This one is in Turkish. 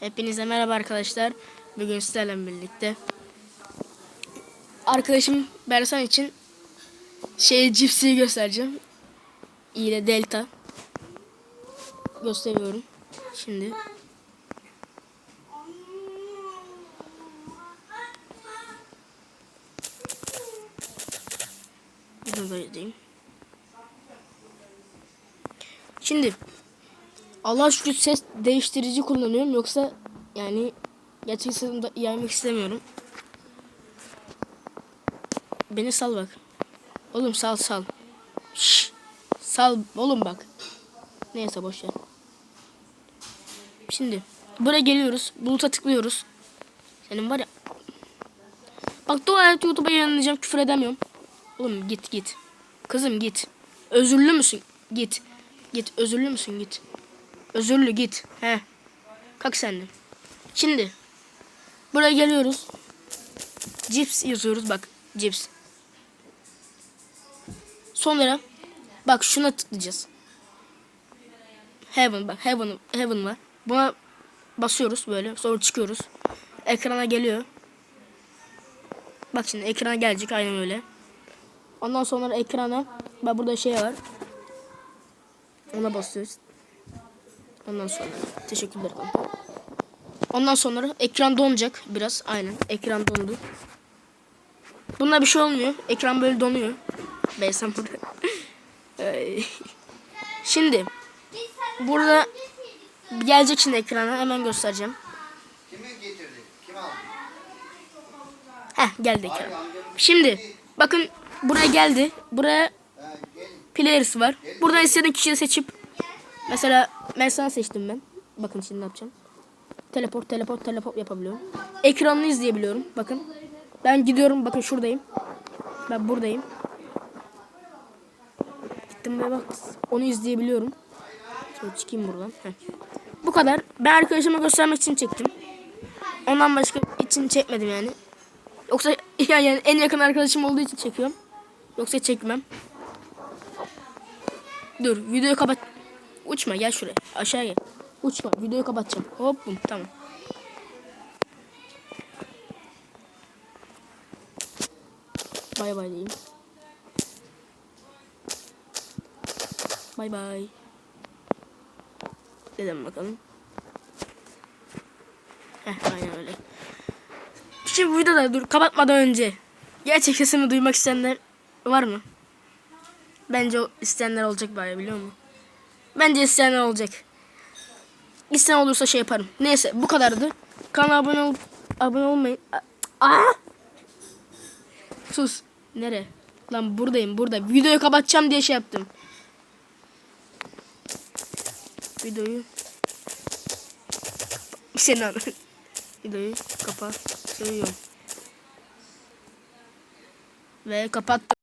Hepinize merhaba arkadaşlar. Bugün sizlerle birlikte arkadaşım Bersan için şey cipsi göstereceğim. İyi Delta gösteriyorum. Şimdi Bunu böyle diyeyim. Şimdi Allah şükür ses değiştirici kullanıyorum yoksa yani gerçek sesimi yaymak istemiyorum. Beni sal bak. Oğlum sal sal. Şşş. Sal oğlum bak. Neyse boş ver. Şimdi buraya geliyoruz. Buluta tıklıyoruz. Senin var ya. Bak dua et YouTube'a yayınlayacağım. Küfür edemiyorum. Oğlum git git. Kızım git. Özürlü müsün? Git. Git. Özürlü müsün? Git. Özürlü git. He. Kalk sen de. Şimdi. Buraya geliyoruz. Cips yazıyoruz bak. Cips. Sonra bak şuna tıklayacağız. Heaven bak. Heaven, Heaven var. Buna basıyoruz böyle. Sonra çıkıyoruz. Ekrana geliyor. Bak şimdi ekrana gelecek aynen öyle. Ondan sonra ekrana bak burada şey var. Ona basıyoruz. Ondan sonra teşekkürler ederim. Ondan sonra ekran donacak biraz aynen ekran dondu. Bunda bir şey olmuyor. Ekran böyle donuyor. Beysem burada. Şimdi burada gelecek şimdi ekrana hemen göstereceğim. Kimi getirdi? Kim aldı? Heh geldi ekran. Şimdi bakın buraya geldi. Buraya players var. Buradan istediğin kişiyi seçip mesela ben sana seçtim ben. Bakın şimdi ne yapacağım. Teleport teleport teleport yapabiliyorum. Ekranını izleyebiliyorum. Bakın. Ben gidiyorum bakın şuradayım. Ben buradayım. Gittim ve bak onu izleyebiliyorum. Şöyle çıkayım buradan. Heh. Bu kadar. Ben arkadaşıma göstermek için çektim. Ondan başka için çekmedim yani. Yoksa yani en yakın arkadaşım olduğu için çekiyorum. Yoksa çekmem. Dur videoyu kapat. Uçma gel şuraya. Aşağı gel. Uçma videoyu kapatacağım. Hop tamam. Bay bay diyeyim. Bay bay. Dedim bakalım. Heh aynen öyle. Şimdi bu videoda dur kapatmadan önce gerçek sesimi duymak isteyenler var mı? Bence isteyenler olacak bari biliyor musun? Bence isteyenler olacak. İsteyen olursa şey yaparım. Neyse bu kadardı. Kanala abone ol abone olmayın. Aa! Sus. Nere? Lan buradayım burada. Videoyu kapatacağım diye şey yaptım. Videoyu Senin anı. Videoyu kapatıyorum. Ve kapattım.